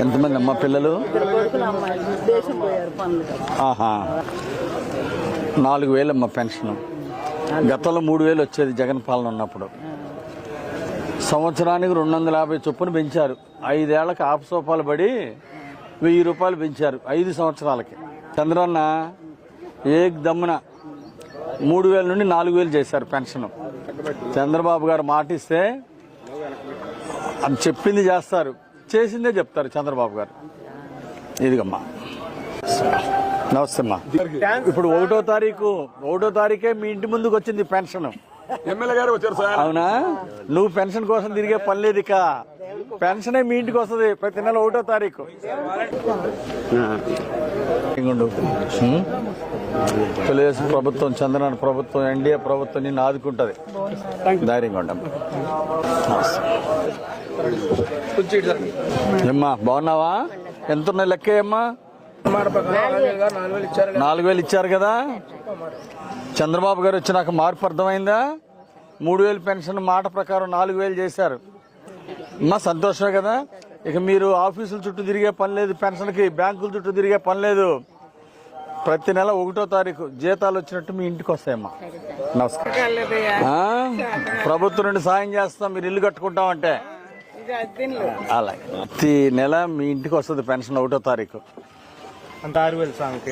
ఎంతమంది అమ్మ పిల్లలు? ఆహా. నాలుగు వేలమ్మ పెన్షన్. గతంలో మూడు వేలు వచ్చేది జగన్ పాలన ఉన్నప్పుడు. సంవత్సరానికి రెండు వందల యాభై చొప్పున పెంచారు. ఐదేళ్ళకు సోఫాలు పడి వెయ్యి రూపాయలు పెంచారు. ఐదు సంవత్సరాలకి. చంద్రన్న ఏక్ దమ్మున మూడు వేల నుండి నాలుగు వేలు చేశారు పెన్షన్. చంద్రబాబు గారు మాటిస్తే అది చెప్పింది చేస్తారు. చేసిందే చెప్తారు చంద్రబాబు గారు. ఇదిగమ్మా. నమస్తే అమ్మా. ఇప్పుడు ఒకటో తారీఖు ఒకటో తారీఖే మీ ఇంటి ముందుకు వచ్చింది పెన్షన్. ఎమ్మెల్యే గారు వచ్చారు సార్. అవునా? నువ్వు పెన్షన్ కోసం తిరిగే పని లేదు ఇక. పెన్షనే మీ ఇంటికి వస్తుంది ప్రతి నెల ఒకటో తారీఖు? తెలుగుదేశం ప్రభుత్వం చంద్రబాబు ప్రభుత్వం ఎన్డీఏ ప్రభుత్వం నిన్ను ఆదుకుంటది. ధైర్యంగా ఉండమ్మా ఏమ్మా బాగున్నావా? ఎంత ఉన్నాయి లెక్క ఏమ్మా నాలుగు వేలు. ఇచ్చారు కదా. చంద్రబాబు గారు వచ్చినాక మార్పు అర్థమైందా? మూడు వేలు పెన్షన్ మాట ప్రకారం నాలుగు వేలు చేశారు. అమ్మా సంతోషమే కదా? ఇక మీరు ఆఫీసుల చుట్టూ తిరిగే పని లేదు పెన్షన్కి బ్యాంకుల చుట్టూ తిరిగే పని లేదు. ప్రతి నెల ఒకటో తారీఖు జీతాలు వచ్చినట్టు మీ ఇంటికి వస్తాయమ్మా. నమస్కారం. ఆ? ప్రభుత్వం నుండి సాయం చేస్తాం మీరు ఇల్లు కట్టుకుంటామంటే. అలాగే. ప్రతి నెల మీ ఇంటికి వస్తుంది పెన్షన్ ఒకటో తారీఖు. అంత ఆరు వేలు సాంగ్కి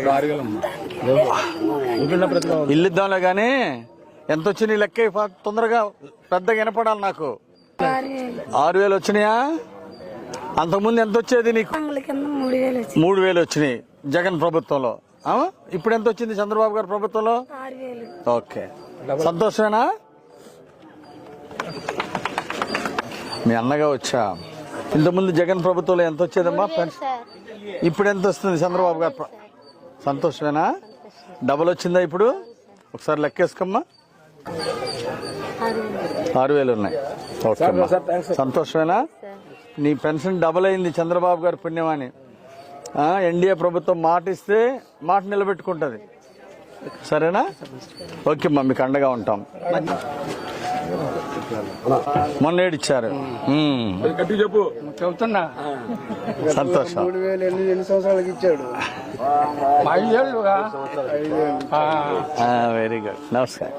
ఇల్లు ఇద్దాంలే కానీ ఎంత వచ్చినాయి లెక్క తొందరగా పెద్దగా వినపడాలి నాకు. ఆరు వేలు వచ్చినాయా? అంతకుముందు ఎంత వచ్చేది నీకు? కింద మూడు వేలు వచ్చి మూడు వేలు వచ్చినాయి జగన్ ప్రభుత్వంలో. ఆ? ఇప్పుడు ఎంత వచ్చింది చంద్రబాబు గారి ప్రభుత్వంలో? ఆరు వేలు ఓకే. సంతోషమేనా? మీ అన్నగా వచ్చా. ఇంతకుముందు జగన్ ప్రభుత్వంలో ఎంత వచ్చేదమ్మా? పెన్షన్ ఇప్పుడు ఎంత వస్తుంది చంద్రబాబు గారు? సంతోషమేనా? డబల్ వచ్చిందా ఇప్పుడు? ఒకసారి లెక్కేసుకోమ్మా. ఆరు వేలు ఉన్నాయి. ఓకే. సంతోషమేనా? నీ పెన్షన్ డబల్ అయింది చంద్రబాబు గారి పుణ్యమని ఎన్డీఏ ప్రభుత్వం మాట ఇస్తే మాట నిలబెట్టుకుంటది. సరేనా? ఓకే అమ్మా మీకు అండగా ఉంటాం. మొన్న ఏడిచ్చారు. చెప్పు. చెబుతున్నా. సంతోషం. మూడు వేలు ఎన్ని ఎన్ని సంవత్సరాలకి ఇచ్చాడు? Very good. నమస్కారం.